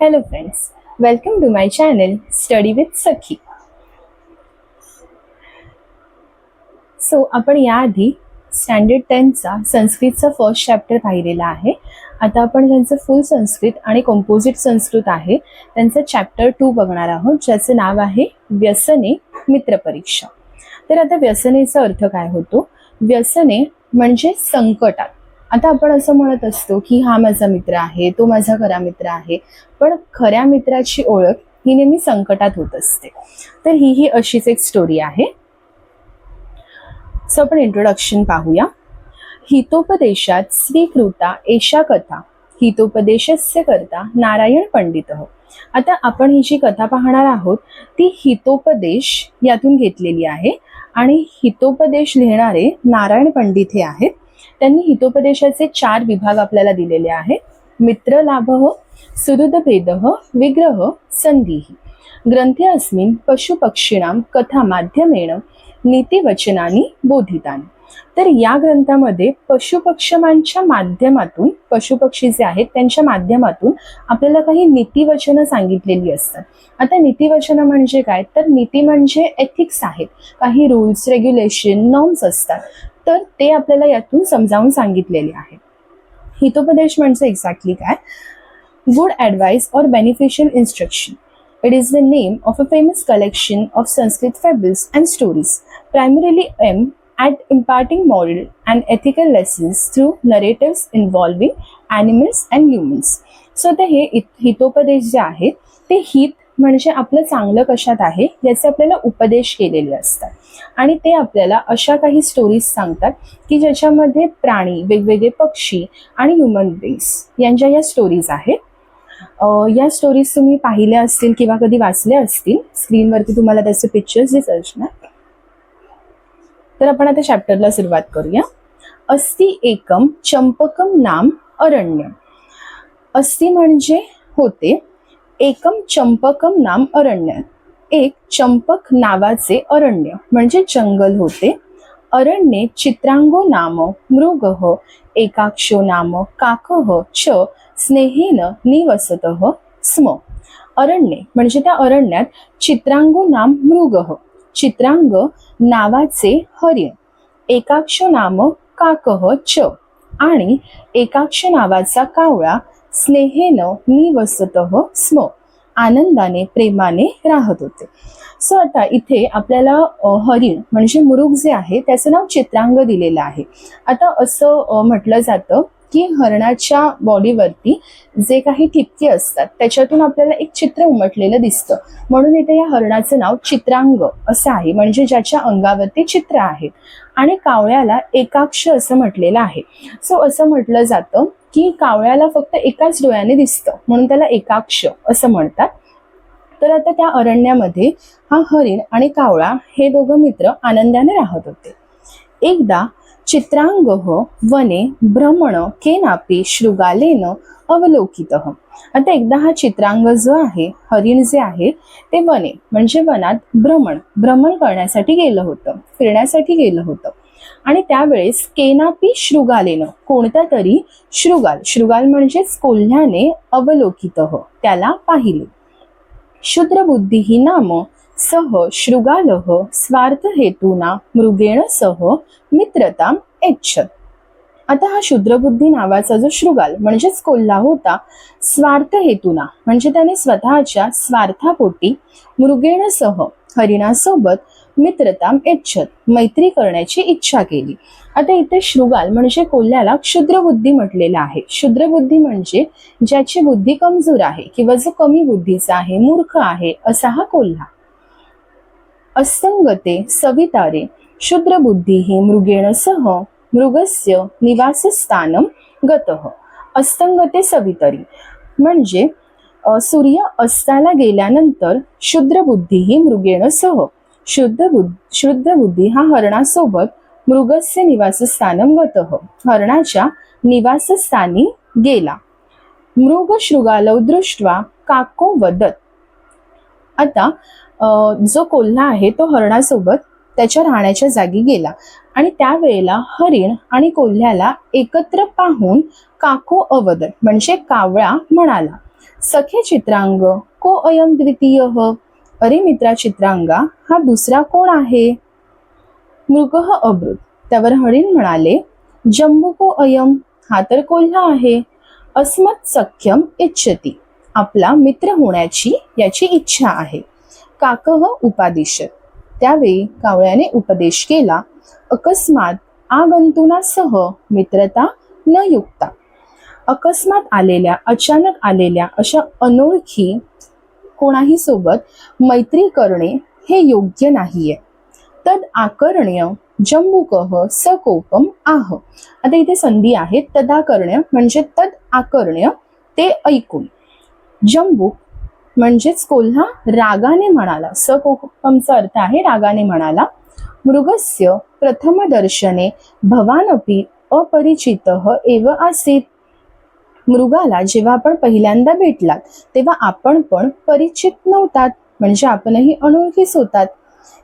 Hello friends, welcome to my channel Study with Sakhi. So आपण याआधी standard टेनचा संस्कृतचा फर्स्ट चॅप्टर पाहिलेला आहे. आता आपण त्यांचं फुल संस्कृत आणि कंपोजिट संस्कृत आहे त्यांचं चॅप्टर टू बघणार आहोत ज्याचं नाव आहे व्यसने मित्रपरीक्षा तर आता व्यसनेचा अर्थ काय होतो? व्यसने म्हणजे संकटात. आता आपण असं म्हणत असतो की हा माझा मित्र आहे तो माझा खरा मित्र आहे पण खऱ्या मित्राची ओळख ही नेहमी संकटात होत असते. तर ही ही अशीच एक स्टोरी आहे. सो आपण इंट्रोडक्शन पाहूया. हितोपदेशात स्वीकृता एषा कथा हितोपदेशस्य करता नारायण पंडित आता आपण ही जी कथा पाहणार आहोत ती हितोपदेश यातून घेतलेली आहे आणि हितोपदेश लिहिणारे नारायण पंडित हे आहेत. त्यांनी हितोपदेशाचे चार विभाग आपल्याला दिलेले आहेत. मित्र मित्रलाभ सुहृदभेद विग्रह संधी. ग्रंथे अस्मिन् पशुपक्षिणां कथा माध्यमेन नीतिवचनानी बोधितान. तर या ग्रंथामध्ये पशुपक्षमांच्या माध्यमातून पशुपक्षी जे आहेत त्यांच्या माध्यमातून आपल्याला काही नीतिवचनं सांगितलेली असतात. आता नीतिवचनं म्हणजे काय? तर नीती म्हणजे एथिक्स आहेत. काही रूल्स रेग्युलेशन नॉर्म्स असतात. तर ते आपल्याला यातून समजावून सांगितलेले आहे. हितोपदेश म्हणजे एक्झॅक्टली काय? Good advice or beneficial instruction it is the name of a famous collection of Sanskrit fables and stories primarily aimed at imparting moral and ethical lessons through narratives involving animals and humans so ते हे हितोपदेश जे आहेत ते हित म्हणजे आपलं चांगलं कशात आहे याचे आपल्याला उपदेश केलेले असतात. आणि ते आपल्याला अशा काही स्टोरीज सांगतात की ज्याच्यामध्ये प्राणी वेगवेगळे पक्षी आणि ह्युमन बीन्स यांच्या या स्टोरीज आहेत. या स्टोरीज तुम्ही पाहिल्या असतील किंवा कधी वाचल्या असतील स्क्रीनवरती तुम्हाला त्याचे पिक्चर्स दिसत असणार तर आपण आता चॅप्टरला सुरुवात करूया. अस्ति एकम चंपकम नाम अरण्य अस्ति म्हणजे होते एकम चंपकम नाम अरण्य. एक चंपक नावाचे अरण्य. म्हणजे जंगल होते. अरण्ये चित्रांगो नाम मृग एकाक्षो नाम काक च स्नेहेन निवसत स्म. अरण्ये म्हणजे त्या अरण्यात चित्रांगो नाम मृग. चित्रांग नावाचे हर्य एकाक्ष नाम काकह च. आणि एकाक्ष नावाचा कावळा स्नेहेन निवसत स्म. आनंदाने प्रेमाने राहत होते. सो आता इथे आपल्याला हरिण म्हणजे मुरुग जे आहे त्याचं नाव चित्रांग दिलेलं आहे. आता असं म्हटलं जातं की हरणाच्या बॉडीवरती जे काही ठिपके असतात त्याच्यातून आपल्याला एक चित्र उमटलेलं दिसतं. म्हणून इथे या हरणाचं नाव चित्रांग असं आहे. म्हणजे ज्याच्या अंगावरती चित्र आहे आणि कावळ्याला एकाक्ष असं म्हटलेलं आहे. सो असं म्हटलं जातं की कावळ्याला फक्त एकाच डोळ्याने दिसतं म्हणून त्याला एकाक्ष असं म्हणतात. तर आता त्या अरण्यामध्ये हा हरिण आणि कावळा हे दोघं मित्र आनंदाने राहत होते. एकदा चित्रांग वने भ्रमण केनापी शृगालेन अवलोकित. आता एकदा हा चित्रांग जो आहे हरिण जे आहे ते वने म्हणजे वनात भ्रमण भ्रमण करण्यासाठी गेलं होतं फिरण्यासाठी गेलं होतं. आणि त्यावेळेस केनापी शृगालेनं कोणत्या तरी शृगाल शृगाल म्हणजेच कोल्ह्याने अवलोकित त्याला पाहिले. क्षुद्रबुद्धी नाम सह शृगाल स्वार्थ हेतूना मृगेण सह मित्रता इच्छत आता हा शूद्रबुद्धी नावाचा जो शृगाल म्हणजेच कोल्हा होता स्वार्थ हेतूना म्हणजे त्याने स्वतःच्या स्वार्थापोटी मृगेणसह हरिणासोबत मित्रता इच्छत मैत्री करण्याची इच्छा केली. आता इथे शृगाल म्हणजे कोल्ह्याला क्षुद्रबुद्धी म्हटलेलं आहे. क्षुद्रबुद्धी म्हणजे ज्याची बुद्धी कमजोर आहे किंवा जो कमी बुद्धीचा आहे मूर्ख आहे असा हा कोल्हा. असंगते सवितारे क्षुद्रबुद्धी मृगेणसह मृगस्य निवासस्थानम गतः. असंगते सवितरी म्हणजे सूर्य अस्ताला गेल्यानंतर शुद्र बुद्धी ही मृगेणसह शुद्ध बुद्ध शुद्ध बुद्धी हा हरणासोबत मृगस्य निवासस्थानम गत. हरणाच्या निवासस्थानी गेला. मृग शृगालव दृष्ट्वा काको वदत. आता जो कोल्हा आहे तो हरणासोबत त्याच्या राहण्याच्या जागी गेला. आणि त्यावेळेला हरिण आणि कोल्ह्याला एकत्र पाहून काको अवदत म्हणजे कावळा म्हणाला. सखे चित्रांग को अयम द्वितीय? अरे मित्रा चित्रांगा हा दुसरा कोण आहे? मृग अमृत त्यावर हरिण म्हणाले जम्बुको अयम हा तर कोल्हा आहे. अस्मत सख्यम इच्छती. आपला मित्र होण्याची याची इच्छा आहे. काकह उपादेशक त्यावेळी कावळ्याने उपदेश केला अकस्मात आगंतुनासह मित्रता न युक्ता अकस्मात आलेल्या अचानक आलेल्या अशा अनोळखी कोणाही सोबत मैत्री करणे हे योग्य नाहीये. तद आकर्ण्य जम्बुकह सकोपम आह. आता इथे संधी आहे तदाकर्ण्य म्हणजे तद आकर्ण्य ते ऐकून. जम्बुक म्हणजेच कोल्हा रागाने म्हणाला. सकोपमचा अर्थ आहे रागाने म्हणाला. मृगस्य प्रथम दर्शने भवानपी अपरिचित एव आसीत. मृगाला जेव्हा आपण पहिल्यांदा भेटलात तेव्हा आपण पण परिचित नव्हतात. म्हणजे आपणही अनोळखीच होतात.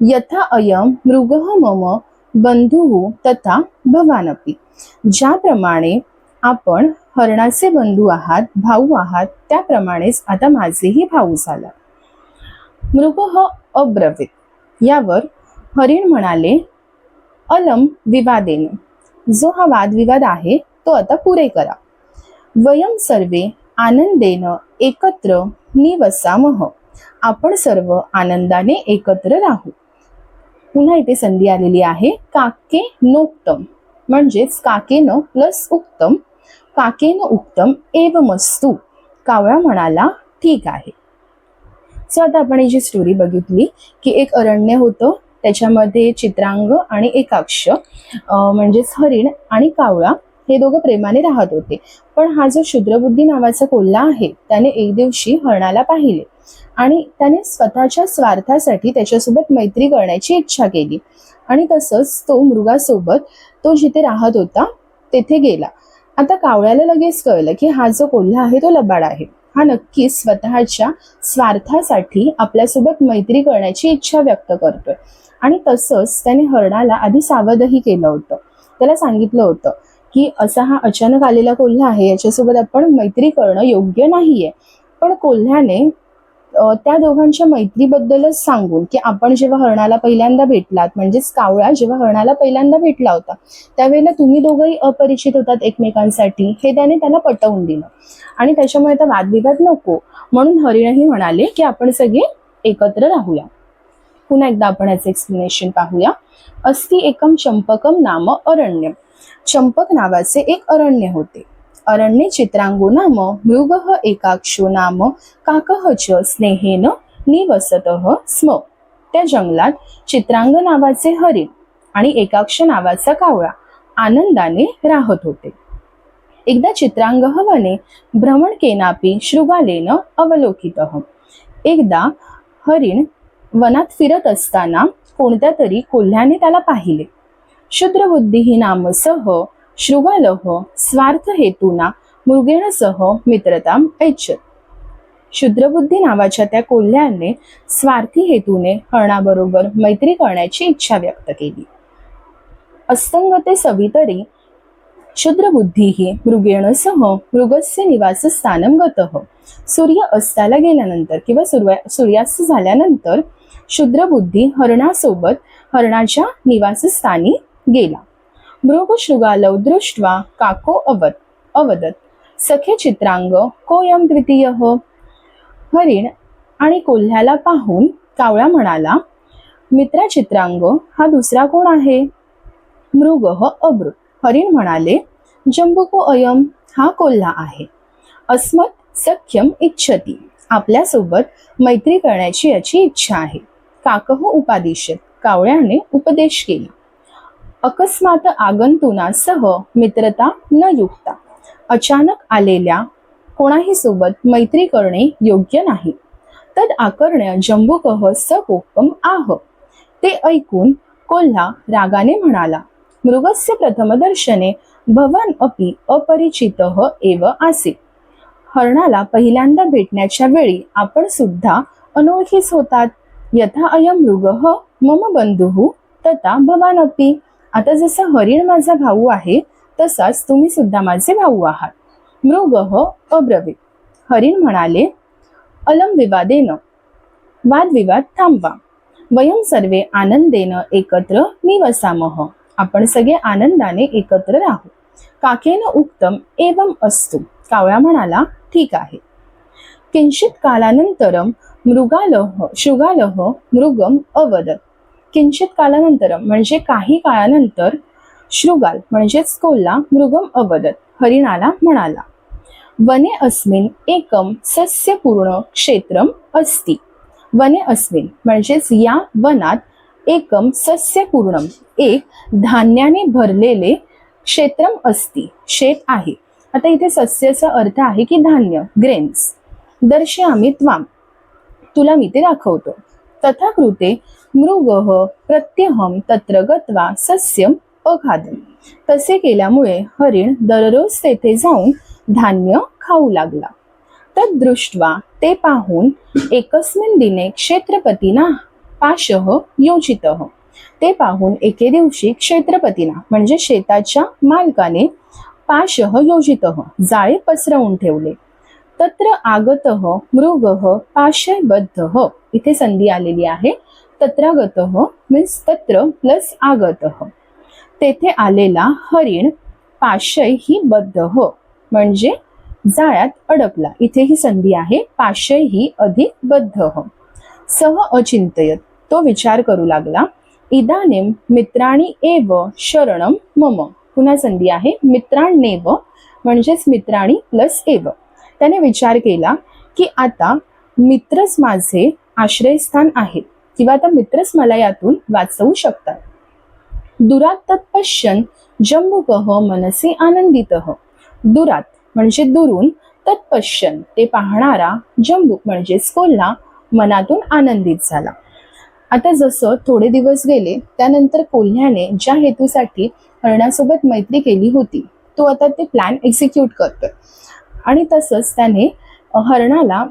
यथा अयम मृग मम बंधू तथा भवानपी. ज्याप्रमाणे आपण हरणाचे बंधू आहात भाऊ आहात त्याप्रमाणेच आता माझेही भाऊ झाला. मृग अब्रवित. यावर हरिण म्हणाले अलम विवादेन. जो हा वादविवाद आहे तो आता पुरे करा. वयम सर्वे आनंदेन एकत्र निवसामह आपण सर्व आनंदाने एकत्र राहू. पुन्हा इथे संधी आलेली आहे काके नोक्तम. म्हणजेच काकेनं प्लस उत्तम काकेन उत्तम एव मस्तू कावळा म्हणाला ठीक आहे. सो आता आपण ही जी स्टोरी बघितली की एक अरण्य होतं त्याच्यामध्ये चित्रांग आणि एकाक्ष म्हणजेच हरिण आणि कावळा. हे दोघं प्रेमाने राहत होते. पण हा जो शुद्रबुद्धी नावाचा कोल्हा आहे त्याने एक दिवशी हरणाला पाहिले आणि त्याने स्वतःच्या स्वार्थासाठी त्याच्यासोबत मैत्री करण्याची इच्छा केली. आणि तसंच तो मृगासोबत तो जिथे राहत होता तेथे गेला. आता कावळ्याला लगेच कळलं की हा जो कोल्हा आहे तो लबाड आहे. हा नक्कीच स्वतःच्या स्वार्थासाठी आपल्यासोबत मैत्री करण्याची इच्छा व्यक्त करतोय. आणि तसंच त्याने हरणाला आधी सावधही केलं होतं. त्याला सांगितलं होतं की असा हा अचानक आलेला कोल्हा आहे याच्यासोबत आपण मैत्री करणं योग्य नाहीये. पण कोल्ह्याने त्या दोघांच्या मैत्रीबद्दलच सांगून की आपण जेव्हा हरणाला पहिल्यांदा भेटलात म्हणजेच कावळा जेव्हा हरणाला पहिल्यांदा भेटला होता त्यावेळेला तुम्ही दोघंही अपरिचित होतात एकमेकांसाठी हे त्याने त्याला पटवून दिलं. आणि त्याच्यामुळे आता वादविवाद नको. म्हणून हरिणही म्हणाले की आपण सगळे एकत्र राहूया. पुन्हा एकदा आपण याचं एक्सप्लेनेशन पाहूया. अस्ति एकम चंपकम नाम अरण्य चंपक नावाचे एक अरण्य होते. अरण्ये चित्रांगो नाम मृग एकाक्षो नाम काकः च स्नेहेन निवसत स्म. त्या जंगलात चित्रांग नावाचे हरिण आणि एकाक्ष नावाचा कावळा आनंदाने राहत होते. एकदा चित्रांग वने भ्रमण केनापी शृगालेन अवलोकित. एकदा हरिण वनात फिरत असताना कोणत्या तरी कोल्ह्याने त्याला पाहिले. शुद्रबुद्धी नामसह शृगालह स्वार्थ हेतूना मृगेणसह मित्रताम ऐच्छत. शुद्रबुद्धी नावाच्या त्या कोल्ह्याने स्वार्थी हेतूने हरणाबरोबर मैत्री करण्याची इच्छा व्यक्त केली. अस्तंगते सवितरी शुद्रबुद्धी मृगेणसह मृगस्य निवासस्थानम गतः. सूर्य अस्ताला गेल्यानंतर किंवा सूर्य सूर्यास्त झाल्यानंतर शुद्रबुद्धी हरणासोबत हरणाच्या निवासस्थानी गेला. मृग दृष्ट्वा काको अवत अवदत सखे चित्रांग कोयम द्वितीय? हरिण आणि कोल्ह्याला पाहून कावळा म्हणाला मित्रा चित्रांग हा दुसरा कोण आहे? मृग अभृत हरिण म्हणाले जंबुको अयम हा कोल्हा आहे. अस्मत सख्यम इच्छती. आपल्यासोबत मैत्री करण्याची याची इच्छा आहे. काकह उपादिशत. कावळ्याने उपदेश केला. अकस्मात आगंतुनासह मित्रता न युक्ता. अचानक आलेल्या कोणाही सोबत मैत्री करणे योग्य नाही. तद आकर्ण्य जंबुकह सकोपम आह. ते ऐकून कोल्हा रागाने म्हणाला मृगस्य प्रथमदर्शने भवान अपि अपरिचित एव आसे. हरणाला पहिल्यांदा भेटण्याच्या वेळी आपण सुद्धा अनोळखीच होतात. यथा अयम मृग मम बंधू तथा भवानपी आता जसा हरिण माझा भाऊ आहे तसाच तुम्ही सुद्धा माझे भाऊ आहात. मृग हो अब्रवीत. हरिण म्हणाले अलम विवादेन वादविवाद थांबवा. वयम सर्वे आनंदेन एकत्र निवसामह आपण सगळे आनंदाने एकत्र राहू. काकेन उक्तम एवम असतो. कावळा म्हणाला ठीक आहे. किंचित कालानंतरम मृगालह शृगालह मृगम अवदत. किंचित कालानंतर म्हणजे काही काळानंतर शृगाल म्हणजेच कोल्हा मृगम अवदत हरिणाला म्हणाला वने अस्मिन एकम सस्यपूर्ण क्षेत्रम अस्ति. वने अस्मिन म्हणजेच या वनात एकम सस्यपूर्णम एक धान्याने भरलेले क्षेत्रम अस्ति शेत आहे. आता इथे सस्याचा अर्थ आहे की धान्य ग्रेन्स दर्शयामी त्वाम. तुला मी ते दाखवतो. तथा कृते मृगः प्रत्यहम तत्र गत्वा सस्यम अखादन। तसे केल्यामुळे हरिण दररोज तेथे जाऊन धान्य खाऊ लागला। तदृष्ट्वा ते पाहून एकस्मिन दिने क्षेत्रपतीना पाशः योजित। ते पाहून एके दिवशी क्षेत्रपतीना म्हणजे शेताच्या मालकाने पाशः योजित जाळे पसरवून ठेवले। तत्र आगत मृग पाशयबद्ध इथे संधी आलेली आहे. तत्रागत मीन्स तत्र प्लस आगत. तेथे आलेला हरिण पाशय ही बद्ध. म्हणजे जाळ्यात अडकला. इथे ही संधी आहे. पाशय ही अधिक बद्ध. सह अचिंतयत. तो विचार करू लागला. इदानीम मित्राणी एव शरणम मम. पुन्हा संधी आहे. मित्रांनेव म्हणजेच मित्राणी प्लस एव. त्याने विचार केला की आता मित्रच माझे आश्रयस्थान आहेत किंवा आता मित्रच मला यातून वाचवू शकतात. दुरात तत्पश्यन जम्बुकह मनसे आनंदित. दुरात म्हणजे दुरून तत्पश्यन ते पाहणारा जम्बुक म्हणजेच कोल्हा मनातून आनंदित झाला. आता जसं थोडे दिवस गेले त्यानंतर कोल्ह्याने ज्या हेतूसाठी हरणासोबत मैत्री केली होती तो आता ते प्लॅन एक्झिक्यूट करतोय. आणि तसंच त्याने हरणाला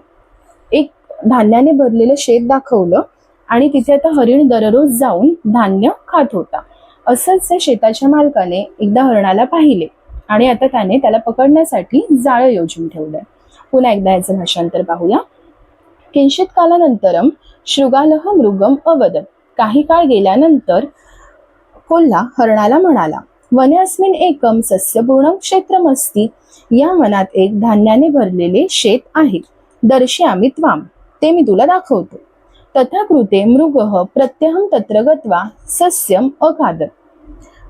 एक धान्याने भरलेलं शेत दाखवलं आणि तिथे आता हरिण दररोज जाऊन धान्य खात होता. असंच त्या शेताच्या मालकाने एकदा हरणाला पाहिले आणि आता त्याने त्याला पकडण्यासाठी जाळं योजून ठेवलंय. पुन्हा एकदा याचं भाषांतर पाहूया. किंचित कालानंतरम शृगालह मृगम अवदत. काही काळ गेल्यानंतर कोल्हा हरणाला म्हणाला वने अस्मिन एकम सस्यपूर्ण क्षेत्रमस्ती या वनात एक धान्याने भरलेले शेत आहे. दर्शयामी त्वाम. ते मी तुला दाखवतो. तथा कृते मृग प्रत्यहम तत्र गत्वा सस्यम अखादत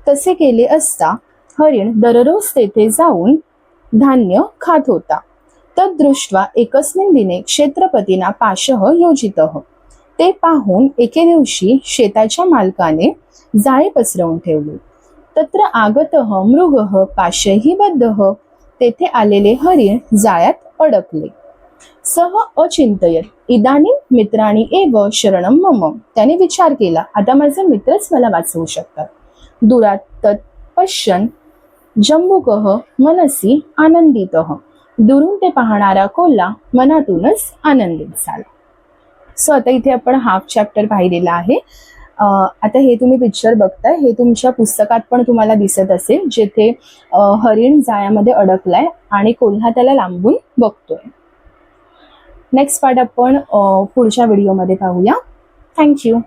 तसे केले असता हरिण दररोज तेथे जाऊन धान्य खात होता. तद्दृष्ट्वा एकस्मिन दिने क्षेत्रपतीना पाशः योजित. ते पाहून एके दिवशी शेताच्या मालकाने जाळे पसरवून ठेवले. तत्र आगत मृग पाशही बद्ध. तेथे आलेले हरिण जाळ्यात अडकले. सह अचिंतयत इदानी मित्रांनी एव शरण मम. त्याने विचार केला आता माझे मित्रच मला वाचवू शकतात. दुरात तत् पश्यन मनसी आनंदित. दुरून ते पाहणारा कोल्हा मनातूनच आनंदित झाला. सो आता इथे आपण हाफ चॅप्टर पाहिलेला आहे. आता हे तुम्ही पिक्चर बघताय हे तुमच्या पुस्तकात पण तुम्हाला दिसत असेल जेथे हरिण जाळ्यामध्ये अडकलाय आणि कोल्हा त्याला लांबून बघतोय. नेक्स्ट पार्ट आपण पुढच्या व्हिडिओमध्ये पाहूया. थँक्यू